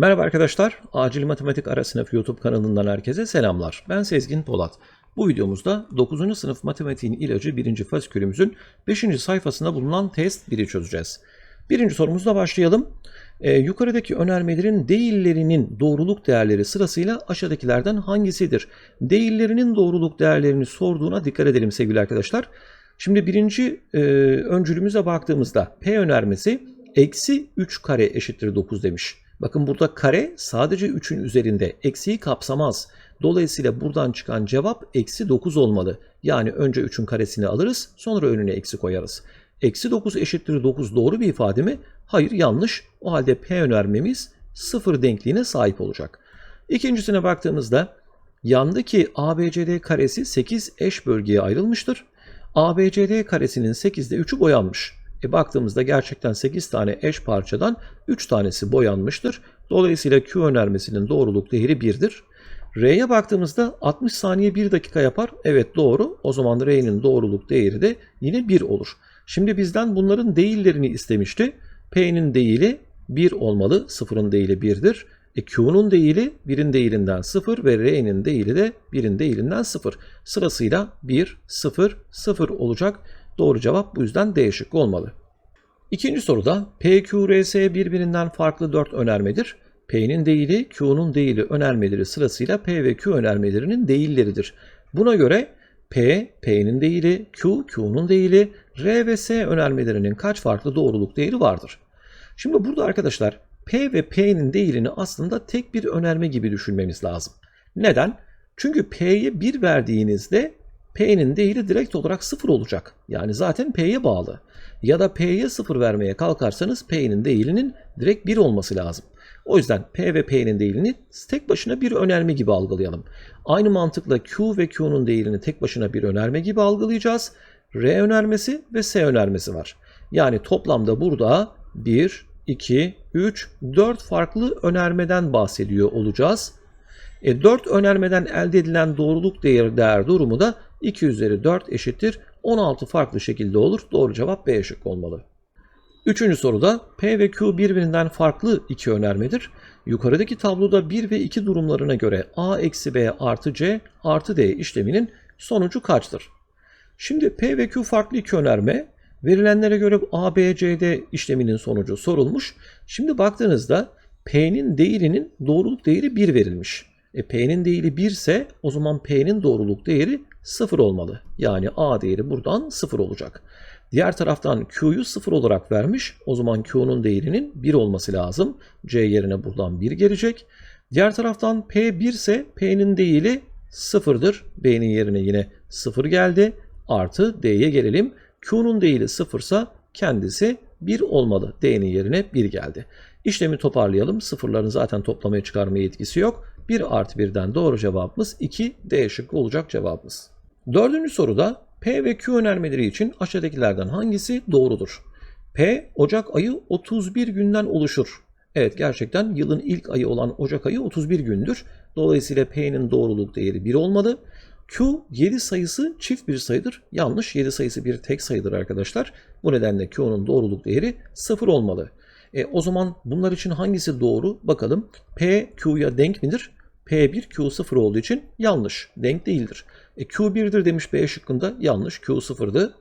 Merhaba arkadaşlar, Acil Matematik Ara Sınıf YouTube kanalından herkese selamlar. Ben Sezgin Polat. Bu videomuzda 9. sınıf matematiğin ilacı 1. fasikülümüzün 5. sayfasında bulunan test 1'i çözeceğiz. Birinci sorumuzla başlayalım. Ee, yukarıdaki önermelerin değillerinin doğruluk değerleri sırasıyla aşağıdakilerden hangisidir? Değillerinin doğruluk değerlerini sorduğuna dikkat edelim sevgili arkadaşlar. Şimdi birinci e, öncülümüze baktığımızda P önermesi eksi 3 kare eşittir 9 demiş. Bakın burada kare sadece 3'ün üzerinde eksiği kapsamaz. Dolayısıyla buradan çıkan cevap eksi 9 olmalı. Yani önce 3'ün karesini alırız sonra önüne eksi koyarız. Eksi 9 eşittir 9 doğru bir ifade mi? Hayır yanlış. O halde P önermemiz sıfır denkliğine sahip olacak. İkincisine baktığımızda yandaki ABCD karesi 8 eş bölgeye ayrılmıştır. ABCD karesinin 8'de 3'ü boyanmış. E baktığımızda gerçekten 8 tane eş parçadan 3 tanesi boyanmıştır. Dolayısıyla Q önermesinin doğruluk değeri 1'dir. R'ye baktığımızda 60 saniye 1 dakika yapar. Evet doğru. O zaman R'nin doğruluk değeri de yine 1 olur. Şimdi bizden bunların değillerini istemişti. P'nin değili 1 olmalı. 0'ın değili 1'dir. E Q'nun değili 1'in değilinden 0 ve R'nin değili de 1'in değilinden 0. Sırasıyla 1, 0, 0 olacak. Doğru cevap bu yüzden D şıkkı olmalı. İkinci soruda PQRS birbirinden farklı 4 önermedir. P'nin değili, Q'nun değili önermeleri sırasıyla P ve Q önermelerinin değilleridir. Buna göre P, P'nin değili, Q, Q'nun değili, R ve S önermelerinin kaç farklı doğruluk değeri vardır? Şimdi burada arkadaşlar P ve P'nin değilini aslında tek bir önerme gibi düşünmemiz lazım. Neden? Çünkü P'ye 1 verdiğinizde P'nin değili direkt olarak 0 olacak. Yani zaten P'ye bağlı. Ya da P'ye 0 vermeye kalkarsanız P'nin değilinin direkt 1 olması lazım. O yüzden P ve P'nin değilini tek başına bir önerme gibi algılayalım. Aynı mantıkla Q ve Q'nun değilini tek başına bir önerme gibi algılayacağız. R önermesi ve S önermesi var. Yani toplamda burada 1, 2, 3, 4 farklı önermeden bahsediyor olacağız. E, 4 önermeden elde edilen doğruluk değer, değer durumu da 2 üzeri 4 eşittir 16 farklı şekilde olur. Doğru cevap B şıkkı olmalı. Üçüncü soruda P ve Q birbirinden farklı iki önermedir. Yukarıdaki tabloda 1 ve 2 durumlarına göre A eksi B artı C artı D işleminin sonucu kaçtır? Şimdi P ve Q farklı iki önerme. Verilenlere göre A, B, C, D işleminin sonucu sorulmuş. Şimdi baktığınızda P'nin değerinin doğruluk değeri 1 verilmiş. E, P'nin değeri 1 ise o zaman P'nin doğruluk değeri 0 olmalı. Yani A değeri buradan 0 olacak. Diğer taraftan Q'yu 0 olarak vermiş. O zaman Q'nun değerinin 1 olması lazım. C yerine buradan 1 gelecek. Diğer taraftan P 1 ise P'nin değili 0'dır. B'nin yerine yine 0 geldi. Artı D'ye gelelim. Q'nun değili 0 ise kendisi 1 olmalı. D'nin yerine 1 geldi. İşlemi toparlayalım. Sıfırların zaten toplamaya çıkarmaya etkisi yok. 1 artı 1'den doğru cevabımız 2 D şıkkı olacak cevabımız. Dördüncü soruda P ve Q önermeleri için aşağıdakilerden hangisi doğrudur? P Ocak ayı 31 günden oluşur. Evet gerçekten yılın ilk ayı olan Ocak ayı 31 gündür. Dolayısıyla P'nin doğruluk değeri 1 olmalı. Q 7 sayısı çift bir sayıdır. Yanlış 7 sayısı bir tek sayıdır arkadaşlar. Bu nedenle Q'nun doğruluk değeri 0 olmalı. E, o zaman bunlar için hangisi doğru? Bakalım. P Q'ya denk midir? P1 Q0 olduğu için yanlış. Denk değildir. E, Q1'dir demiş B şıkkında. Yanlış. Q0'dı.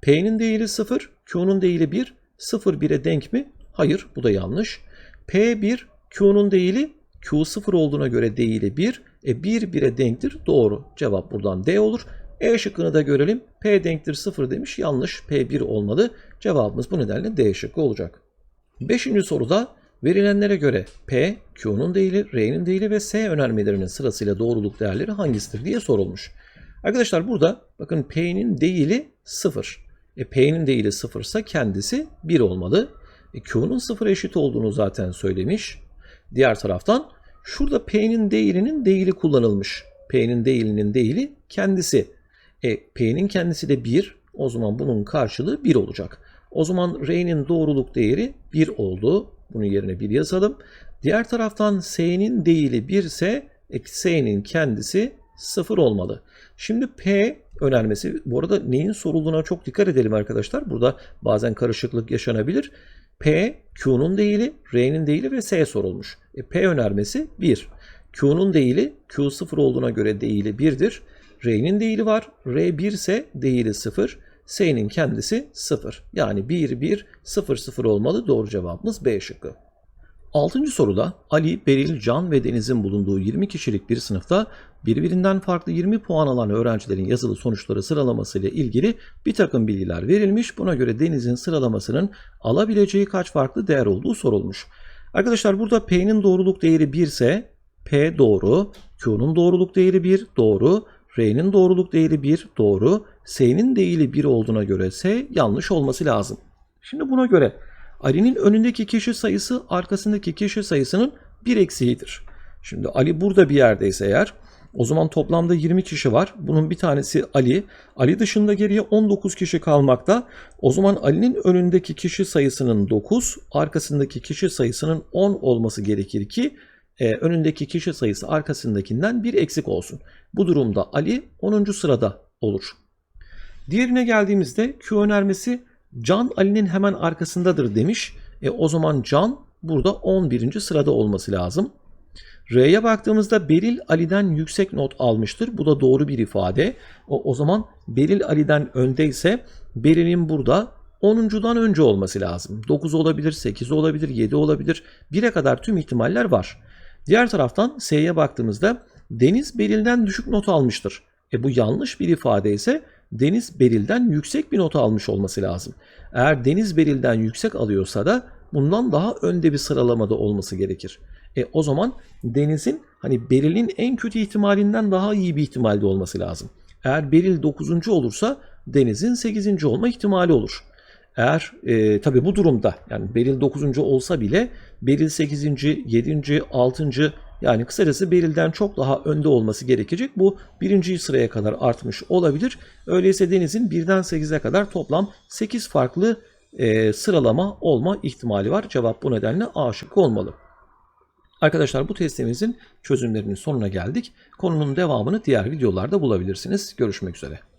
P'nin değeri 0. Q'nun değeri 1. 0 1'e denk mi? Hayır. Bu da yanlış. P1 Q'nun değili Q0 olduğuna göre değili 1. E 1 1'e denktir. Doğru. Cevap buradan D olur. E şıkkını da görelim. P denktir 0 demiş. Yanlış. P1 olmalı. Cevabımız bu nedenle D şıkkı olacak. Beşinci soruda verilenlere göre P, Q'nun değili, R'nin değili ve S önermelerinin sırasıyla doğruluk değerleri hangisidir diye sorulmuş. Arkadaşlar burada bakın P'nin değili 0. E, P'nin değili 0 ise kendisi 1 olmalı. E, Q'nun 0 eşit olduğunu zaten söylemiş. Diğer taraftan şurada P'nin değilinin değili kullanılmış. P'nin değilinin değili kendisi. E, P'nin kendisi de 1. O zaman bunun karşılığı 1 olacak. O zaman R'nin doğruluk değeri 1 oldu. Bunun yerine 1 yazalım. Diğer taraftan S'nin değili 1 ise S'nin kendisi 0 olmalı. Şimdi P önermesi bu arada neyin sorulduğuna çok dikkat edelim arkadaşlar. Burada bazen karışıklık yaşanabilir. P, Q'nun değili, R'nin değili ve S sorulmuş. E, P önermesi 1. Q'nun değili, Q 0 olduğuna göre değili 1'dir. R'nin değili var. R 1 ise değili 0. S'nin kendisi 0. Yani 1, 1, 0, 0 olmalı. Doğru cevabımız B şıkkı. Altıncı soruda Ali, Beril, Can ve Deniz'in bulunduğu 20 kişilik bir sınıfta birbirinden farklı 20 puan alan öğrencilerin yazılı sonuçları sıralaması ile ilgili bir takım bilgiler verilmiş. Buna göre Deniz'in sıralamasının alabileceği kaç farklı değer olduğu sorulmuş. Arkadaşlar burada P'nin doğruluk değeri 1 ise P doğru, Q'nun doğruluk değeri 1 doğru, R'nin doğruluk değeri 1 doğru, S'nin değili 1 olduğuna göre S yanlış olması lazım. Şimdi buna göre Ali'nin önündeki kişi sayısı arkasındaki kişi sayısının bir eksiğidir. Şimdi Ali burada bir yerdeyse eğer o zaman toplamda 20 kişi var. Bunun bir tanesi Ali. Ali dışında geriye 19 kişi kalmakta. O zaman Ali'nin önündeki kişi sayısının 9, arkasındaki kişi sayısının 10 olması gerekir ki e, önündeki kişi sayısı arkasındakinden bir eksik olsun. Bu durumda Ali 10. sırada olur. Diğerine geldiğimizde Q önermesi Can Ali'nin hemen arkasındadır demiş. E, o zaman Can burada 11. sırada olması lazım. R'ye baktığımızda Beril Ali'den yüksek not almıştır. Bu da doğru bir ifade. O, o zaman Beril Ali'den öndeyse Beril'in burada 10'uncudan önce olması lazım. 9 olabilir, 8 olabilir, 7 olabilir. 1'e kadar tüm ihtimaller var. Diğer taraftan S'ye baktığımızda Deniz Beril'den düşük not almıştır. E bu yanlış bir ifade ise Deniz Beril'den yüksek bir not almış olması lazım. Eğer Deniz Beril'den yüksek alıyorsa da bundan daha önde bir sıralamada olması gerekir. E o zaman Deniz'in hani Beril'in en kötü ihtimalinden daha iyi bir ihtimalde olması lazım. Eğer Beril 9. olursa Deniz'in 8. olma ihtimali olur. Eğer e, tabi bu durumda yani Beril 9. olsa bile Beril 8. 7. 6. yani kısacası Beril'den çok daha önde olması gerekecek. Bu birinci sıraya kadar artmış olabilir. Öyleyse Deniz'in 1'den 8'e kadar toplam 8 farklı e, sıralama olma ihtimali var. Cevap bu nedenle A şıkkı olmalı. Arkadaşlar bu testimizin çözümlerinin sonuna geldik. Konunun devamını diğer videolarda bulabilirsiniz. Görüşmek üzere.